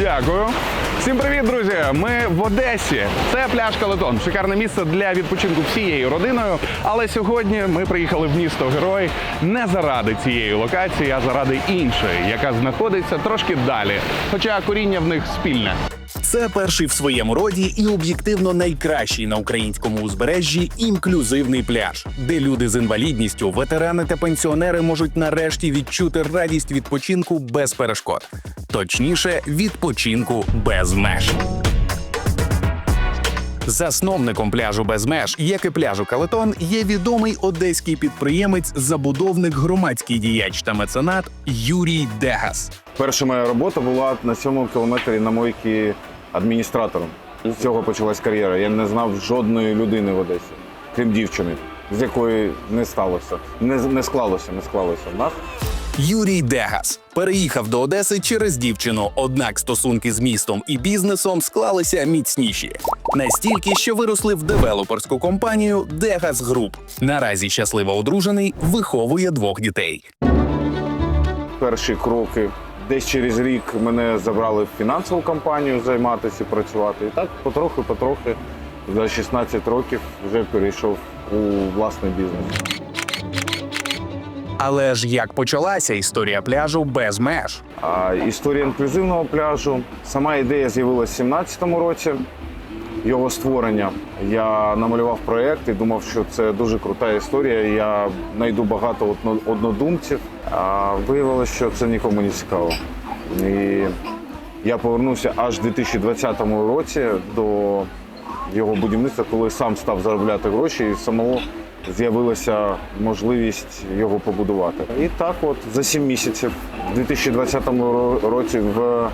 Дякую. Всім привіт, друзі! Ми в Одесі. Це пляж Калетон. Шикарне місце для відпочинку всією родиною. Але сьогодні ми приїхали в місто Герой не заради цієї локації, а заради іншої, яка знаходиться трошки далі. Хоча коріння в них спільне. Це перший в своєму роді і об'єктивно найкращий на українському узбережжі інклюзивний пляж, де люди з інвалідністю, ветерани та пенсіонери можуть нарешті відчути радість відпочинку без перешкод. Точніше, відпочинку без меж. Засновником пляжу без меж, як і пляжу Калетон, є відомий одеський підприємець, забудовник, громадський діяч та меценат Юрій Дегас. Перша моя робота була на сьомому кілометрі на мойці адміністратором. З цього почалась кар'єра. Я не знав жодної людини в Одесі, крім дівчини, з якої не сталося. Не, не склалося, не склалося в нас. Юрій Дегас переїхав до Одеси через дівчину, однак стосунки з містом і бізнесом склалися міцніші. Настільки, що виросли в девелоперську компанію Дегас Груп. Наразі щасливо одружений, виховує двох дітей. Перші кроки. Десь через рік мене забрали в фінансову компанію займатися і працювати. І так потрохи-потрохи за 16 років вже перейшов у власний бізнес. Але ж як почалася історія пляжу без меж? А історія інклюзивного пляжу. Сама ідея з'явилася в 2017 році. Його створення. Я намалював проєкт і думав, що це дуже крута історія. Я знайду багато одно- однодумців. А виявилося, що це нікому не цікаво. І я повернувся аж у 2020 році до його будівництва, коли сам став заробляти гроші і самого з'явилася можливість його побудувати. І так, от за 7 місяців, у 2020 році, в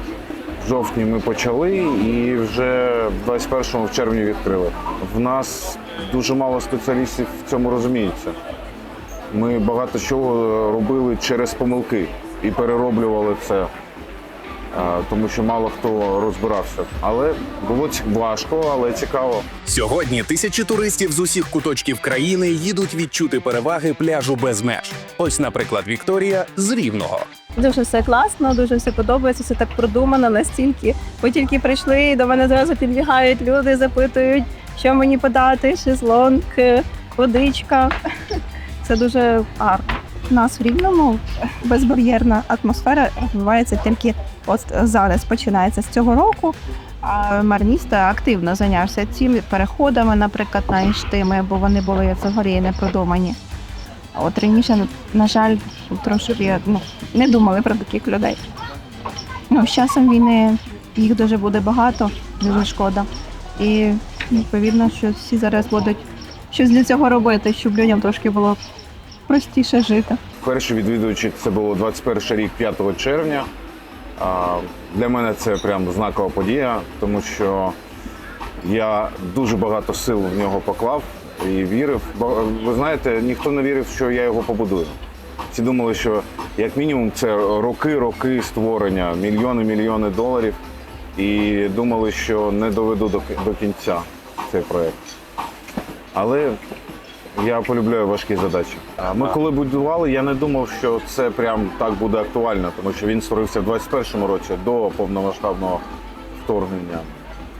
жовтні ми почали і вже в 21-му в червні відкрили. В нас дуже мало спеціалістів в цьому розуміється. Ми багато чого робили через помилки і перероблювали це, тому що мало хто розбирався. Але було важко, але цікаво. Сьогодні тисячі туристів з усіх куточків країни їдуть відчути переваги пляжу без меж. Ось, наприклад, Вікторія з Рівного. Дуже все класно, дуже все подобається, все так продумано настільки. Ми тільки прийшли, і до мене зразу підбігають люди, запитують, що мені подати, шезлонг, е, водичка. Це дуже гарно. У нас в рівному безбар'єрна атмосфера відбувається тільки от зараз. Починається з цього року. А мер активно зайнявся цими переходами, наприклад, на інштими, бо вони були взагалі не продумані. От раніше, на жаль, трошки ну, не думали про таких людей. Ну, з часом війни їх дуже буде багато, дуже шкода. І відповідно, що всі зараз будуть щось для цього робити, щоб людям трошки було простіше жити. Перші відвідувачі це було 21 рік, 5 червня. Для мене це прям знакова подія, тому що я дуже багато сил в нього поклав і вірив. Бо ви знаєте, ніхто не вірив, що я його побудую. Всі думали, що як мінімум це роки-роки створення, мільйони-мільйони доларів. І думали, що не доведу до, до кінця цей проєкт. Але я полюбляю важкі задачі. Ми коли будували, я не думав, що це прям так буде актуально, тому що він створився в 21-му році до повномасштабного вторгнення.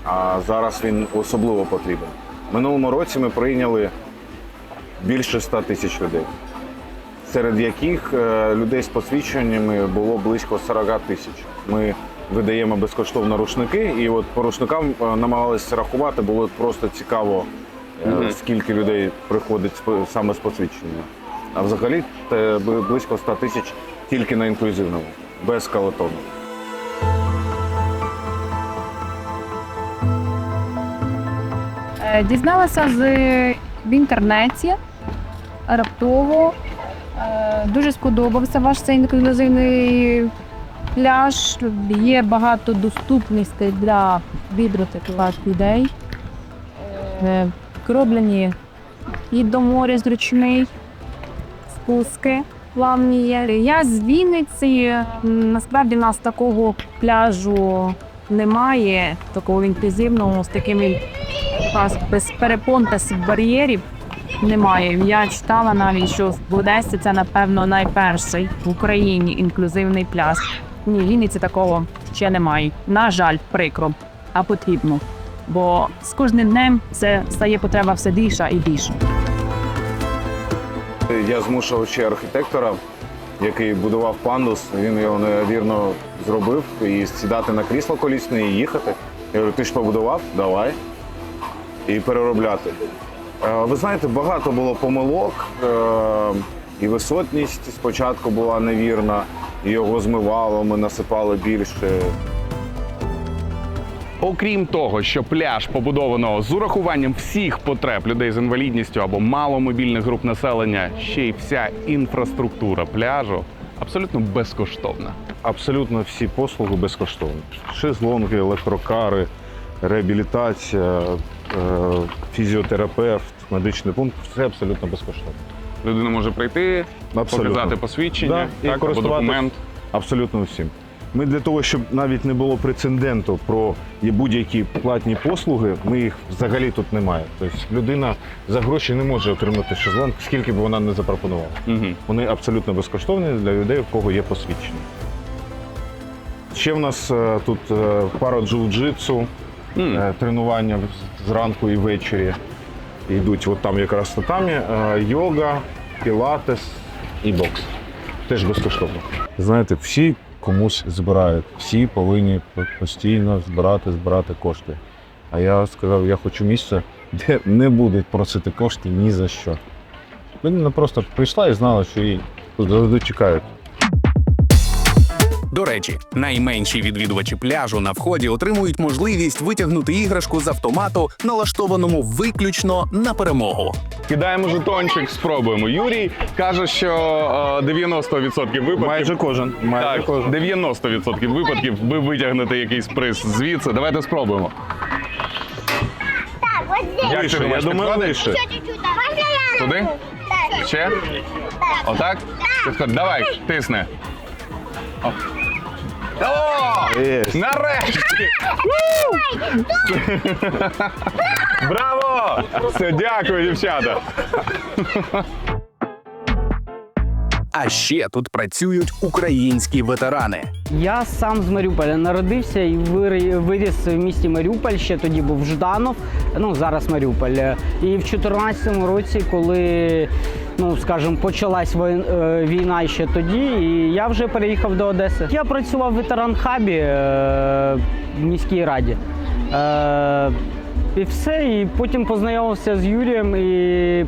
А зараз він особливо потрібен. Минулому році ми прийняли більше 100 тисяч людей, серед яких е, людей з посвідченнями було близько 40 тисяч. Ми видаємо безкоштовно рушники, і от по рушникам е, намагалися рахувати, було просто цікаво, скільки людей приходить саме з посвідченнями. А взагалі це близько 100 тисяч тільки на інклюзивному, без калетону. Е, Дізналася з в інтернеті раптово. Е, Дуже сподобався ваш цей інклюзивний пляж. Є багато доступностей для відротикувати людей. Кроблені і до моря зручний, спуски плавні є. Я з Вінниці. Насправді нас такого пляжу немає, такого інклюзивного з такими без перепон без бар'єрів немає. Я читала навіть, що в Одесі це напевно найперший в Україні інклюзивний пляж. Ні, в Вінниці такого ще немає. На жаль, прикро, а потрібно. Бо з кожним днем це стає потреба все більша і більше. Я змушував ще архітектора, який будував пандус. Він його невірно зробив і сідати на крісло колісне і їхати. Я говорю, ти ж побудував? Давай. І переробляти. Е, Ви знаєте, багато було помилок, е, і висотність спочатку була невірна, його змивало, ми насипали більше. Окрім того, що пляж побудовано з урахуванням всіх потреб людей з інвалідністю або маломобільних груп населення, ще й вся інфраструктура пляжу абсолютно безкоштовна. Абсолютно всі послуги безкоштовні. Шезлонги, електрокари, реабілітація, е, фізіотерапевт, медичний пункт все абсолютно безкоштовно. Людина може прийти, Абсолютно. показати посвідчення Да, так, або документ. Абсолютно всім. Ми для того, щоб навіть не було прецеденту про будь-які платні послуги, ми їх взагалі тут немає. Тобто людина за гроші не може отримати шезлонг, скільки б вона не запропонувала. Угу. Вони абсолютно безкоштовні для людей, в кого є посвідчення. Ще в нас е, тут е, пара джиу-джитсу, е, тренування зранку і ввечері. Йдуть от там якраз татамі, е, йога, пілатес і бокс. Теж безкоштовно. Знаєте, всі комусь збирають, всі повинні постійно збирати, збирати кошти. А я сказав, я хочу місце, де не будуть просити кошти ні за що. Людина просто прийшла і знала, що її завжди чекають. До речі, найменші відвідувачі пляжу на вході отримують можливість витягнути іграшку з автомату, налаштованому виключно на перемогу. Кидаємо жетончик, спробуємо. Юрій каже, що е, 90% випадків. Майже кожен. Майже Так, кожен. 90% випадків ви витягнете якийсь приз звідси. Давайте спробуємо. Так, здесь. Як Вище, ти я думаєш, думаю, вище. Туди? Так. Ще? Отак? Підходь. Давай, тисни. О! О! Є. Нарешті! Браво! Все, дякую, дівчата. А ще тут працюють українські ветерани. Я сам з Маріуполя народився і виріс в місті Маріуполь. Ще тоді був Жданов, ну зараз Маріуполь. І в 2014 році, коли ну скажімо, почалась е, війна ще тоді, і я вже переїхав до Одеси. Я працював в ветеран-хабі е, в міській раді. Е, і все, і потім познайомився з Юрієм і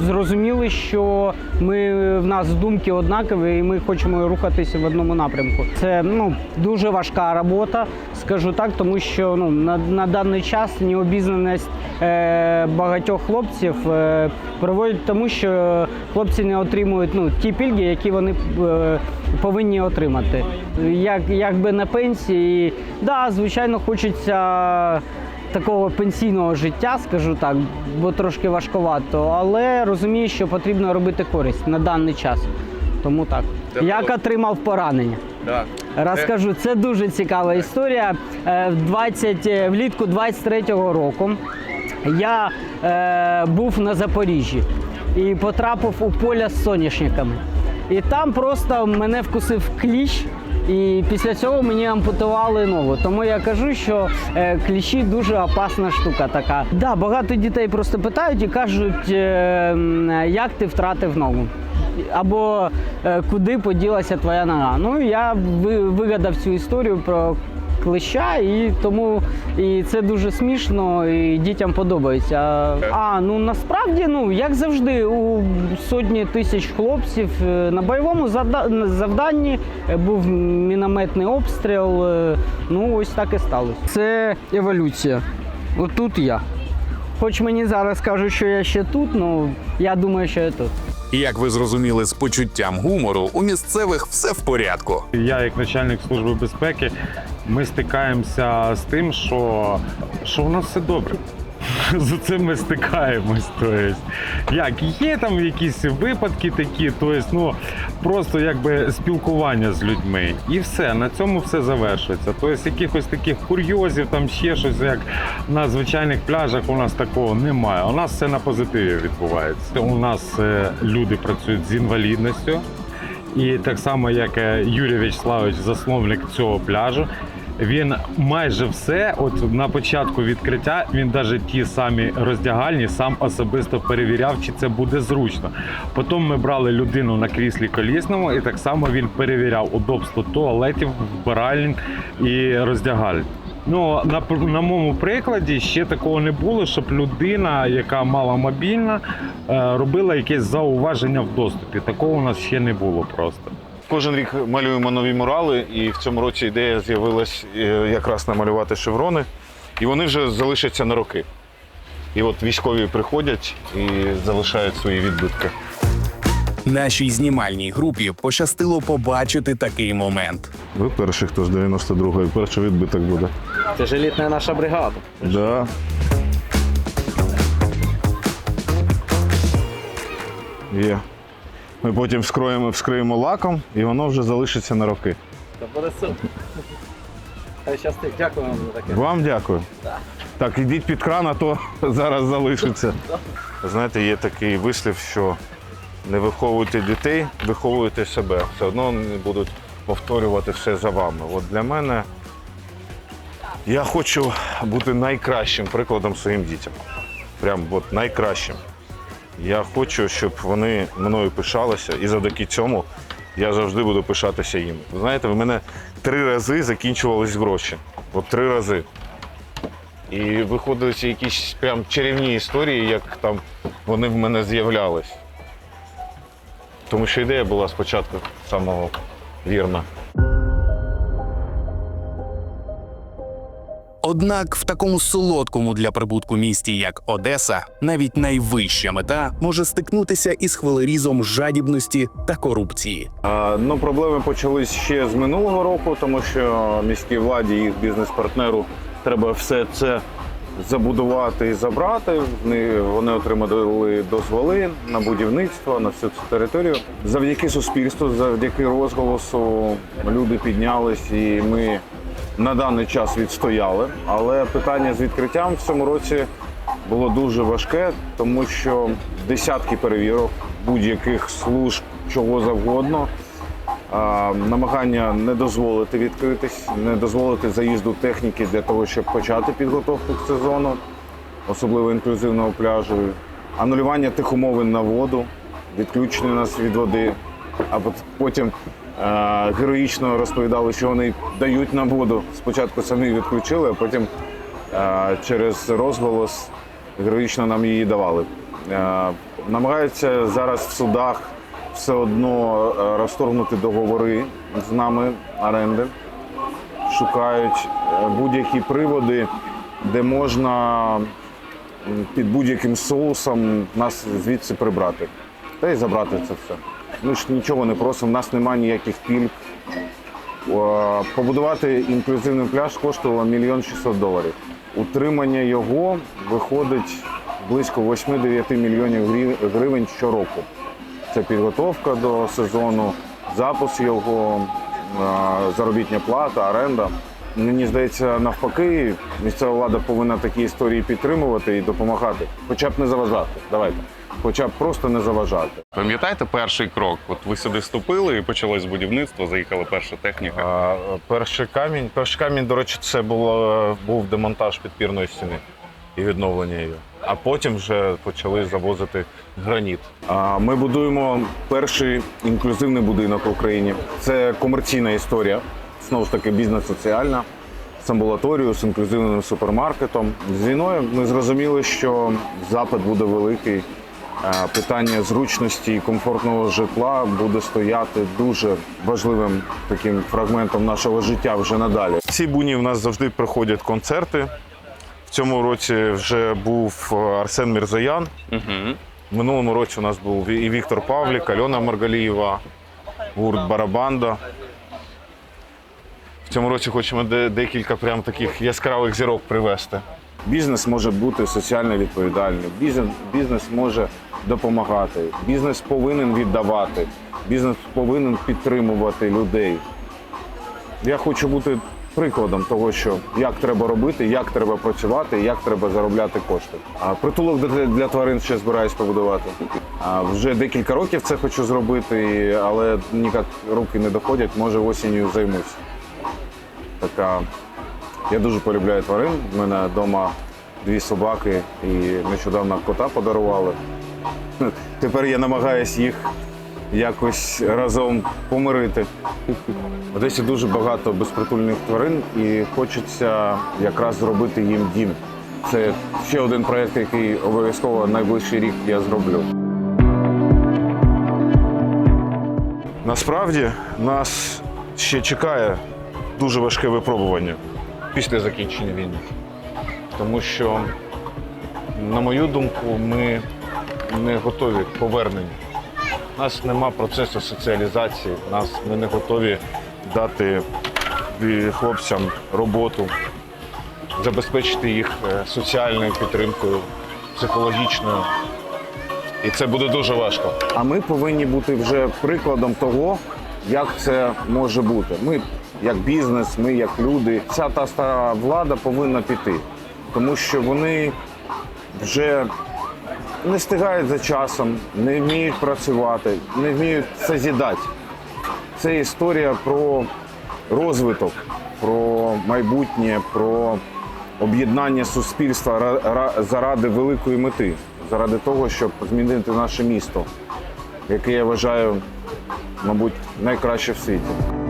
зрозуміли, що ми в нас думки однакові, і ми хочемо рухатися в одному напрямку. Це ну дуже важка робота, скажу так, тому що ну на, на даний час необізнаність е, багатьох хлопців е, приводить тому, що хлопці не отримують ну ті пільги, які вони е, повинні отримати. Як якби на пенсії, да, звичайно, хочеться такого пенсійного життя, скажу так, бо трошки важковато, але розумію, що потрібно робити користь на даний час. Тому так. Як отримав поранення? Розкажу, це дуже цікава історія. Е, в 20, е, влітку 23-го року я е, був на Запоріжжі і потрапив у поля з соняшниками. І там просто мене вкусив кліщ. І після цього мені ампутували ногу. Тому я кажу, що е, кліщі дуже опасна штука така. Да, багато дітей просто питають і кажуть, е, як ти втратив ногу. Або е, куди поділася твоя нога. Ну я вигадав цю історію про клеща, і тому і це дуже смішно, і дітям подобається. А ну насправді, ну як завжди, у сотні тисяч хлопців е, на бойовому завданні був мінометний обстріл. е, Ну ось так і сталося. Це еволюція. Отут я. Хоч мені зараз кажуть, що я ще тут, ну я думаю, що я тут. Як ви зрозуміли з почуттям гумору, у місцевих все в порядку. Я, як начальник служби безпеки, ми стикаємося з тим, що, що в нас все добре. З цим ми стикаємось. Тобто, як є там якісь випадки такі, тобто, ну просто якби спілкування з людьми, і все на цьому все завершується. Тобто, якихось таких курйозів, там ще щось, як на звичайних пляжах, у нас такого немає. У нас все на позитиві відбувається. У нас е, люди працюють з інвалідністю. І так само, як е, Юрій Вячеславович, засновник цього пляжу, він майже все, от на початку відкриття, він навіть ті самі роздягальні сам особисто перевіряв, чи це буде зручно. Потім ми брали людину на кріслі колісному, і так само він перевіряв удобство туалетів, вбиральень і роздягальень. Ну, на, на моєму прикладі ще такого не було, щоб людина, яка мала мобільна, е, робила якесь зауваження в доступі. Такого у нас ще не було просто. Кожен рік малюємо нові мурали, і в цьому році ідея з'явилась е, якраз намалювати шеврони, і вони вже залишаться на роки. І от військові приходять і залишають свої відбитки. Нашій знімальній групі пощастило побачити такий момент. Ви перший, хто з 92-ї, перший відбиток буде. Це ж елітна наша бригада. Да. Є. Ми потім вскроємо, вскриємо лаком, і воно вже залишиться на роки. Це буде супер. Хай щастить. Дякую вам за таке. Вам дякую. Так, ідіть під кран, а то зараз залишиться. Знаєте, є такий вислів, що не виховуйте дітей, виховуйте себе. Все одно вони будуть повторювати все за вами. От для мене я хочу бути найкращим прикладом своїм дітям. Прям от найкращим. Я хочу, щоб вони мною пишалися, і завдяки цьому я завжди буду пишатися їм. Ви Знаєте, в мене три рази закінчувались гроші. От три рази. І виходили якісь прям чарівні історії, як там вони в мене з'являлись. Тому що ідея була спочатку самого вірна. Однак в такому солодкому для прибутку місті, як Одеса, навіть найвища мета може стикнутися із хвилерізом жадібності та корупції. А, ну, проблеми почались ще з минулого року, тому що міській владі, їх бізнес-партнеру треба все це забудувати і забрати. Вони, отримали дозволи на будівництво на всю цю територію. Завдяки суспільству, завдяки розголосу люди піднялись і ми на даний час відстояли. Але питання з відкриттям в цьому році було дуже важке, тому що десятки перевірок будь-яких служб чого завгодно. Намагання не дозволити відкритись, не дозволити заїзду техніки для того, щоб почати підготовку к сезону, особливо інклюзивного пляжу, анулювання тих умовин на воду, відключення нас від води, а потім героїчно розповідали, що вони дають нам воду. Спочатку самі відключили, а потім через розголос героїчно нам її давали. Намагаються зараз в судах все одно розторгнути договори з нами оренди, шукають е, будь-які приводи, де можна під будь-яким соусом нас звідси прибрати. Та й забрати це все. Ми ж нічого не просимо, в нас немає ніяких пільг. Побудувати інклюзивний пляж коштувало мільйон 600 доларів. Утримання його виходить близько 8-9 мільйонів гривень щороку. Це підготовка до сезону, запуск його, заробітня плата, оренда. Мені здається, навпаки, місцева влада повинна такі історії підтримувати і допомагати. Хоча б не заважати. Давайте. Хоча б просто не заважати. Пам'ятаєте перший крок? От ви сюди вступили і почалось будівництво, заїхала перша техніка. А, перший камінь, перший камінь, до речі, це було, був демонтаж підпірної стіни і відновлення її. А потім вже почали завозити граніт. А, ми будуємо перший інклюзивний будинок в Україні. Це комерційна історія, знову ж таки, бізнес-соціальна. З амбулаторією, з інклюзивним супермаркетом. З війною ми зрозуміли, що запит буде великий. Е, Питання зручності і комфортного житла буде стояти дуже важливим таким фрагментом нашого життя вже надалі. В цій буні в нас завжди проходять концерти. В цьому році вже був е, Арсен Мірзоян. Угу. В минулому році у нас був і Віктор Павлік, Альона Маргалієва, гурт Барабанда. Цьому році хочемо декілька прям таких яскравих зірок привезти. Бізнес може бути соціально відповідальним, бізнес, бізнес може допомагати, бізнес повинен віддавати, бізнес повинен підтримувати людей. Я хочу бути прикладом того, що як треба робити, як треба працювати, як треба заробляти кошти. А притулок для, для тварин ще збираюсь побудувати. А вже декілька років це хочу зробити, але ніяк руки не доходять. Може осінню займусь. Така я дуже полюбляю тварин. У мене вдома дві собаки і нещодавно кота подарували. Тепер я намагаюсь їх якось разом помирити. В Одесі дуже багато безпритульних тварин і хочеться якраз зробити їм дім. Це ще один проєкт, який обов'язково найближчий рік я зроблю. Насправді нас ще чекає дуже важке випробування після закінчення війни. Тому що, на мою думку, ми не готові к поверненню. У нас нема процесу соціалізації, нас ми не готові дати е, хлопцям роботу, забезпечити їх е, соціальною підтримкою, психологічною. І це буде дуже важко. А ми повинні бути вже прикладом того, як це може бути. Ми як бізнес, ми як люди. Ця та стара влада повинна піти, тому що вони вже не встигають за часом, не вміють працювати, не вміють созідати. Це історія про розвиток, про майбутнє, про об'єднання суспільства ра- ра- заради великої мети, заради того, щоб змінити наше місто, яке я вважаю, мабуть, найкраще в світі.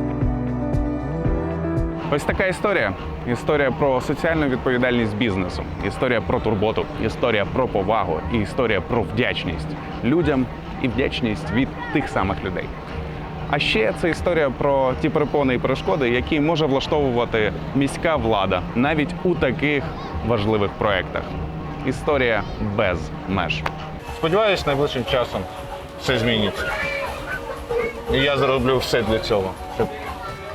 Ось така історія. Історія про соціальну відповідальність бізнесу, історія про турботу, історія про повагу і історія про вдячність людям і вдячність від тих самих людей. А ще це історія про ті перепони і перешкоди, які може влаштовувати міська влада навіть у таких важливих проєктах. Історія без меж. Сподіваюсь, найближчим часом все зміниться. І я зроблю все для цього,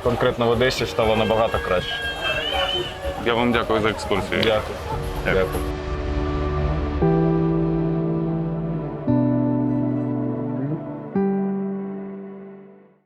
конкретно в Одесі стало набагато краще. Я вам дякую за екскурсію. Дякую. Дякую.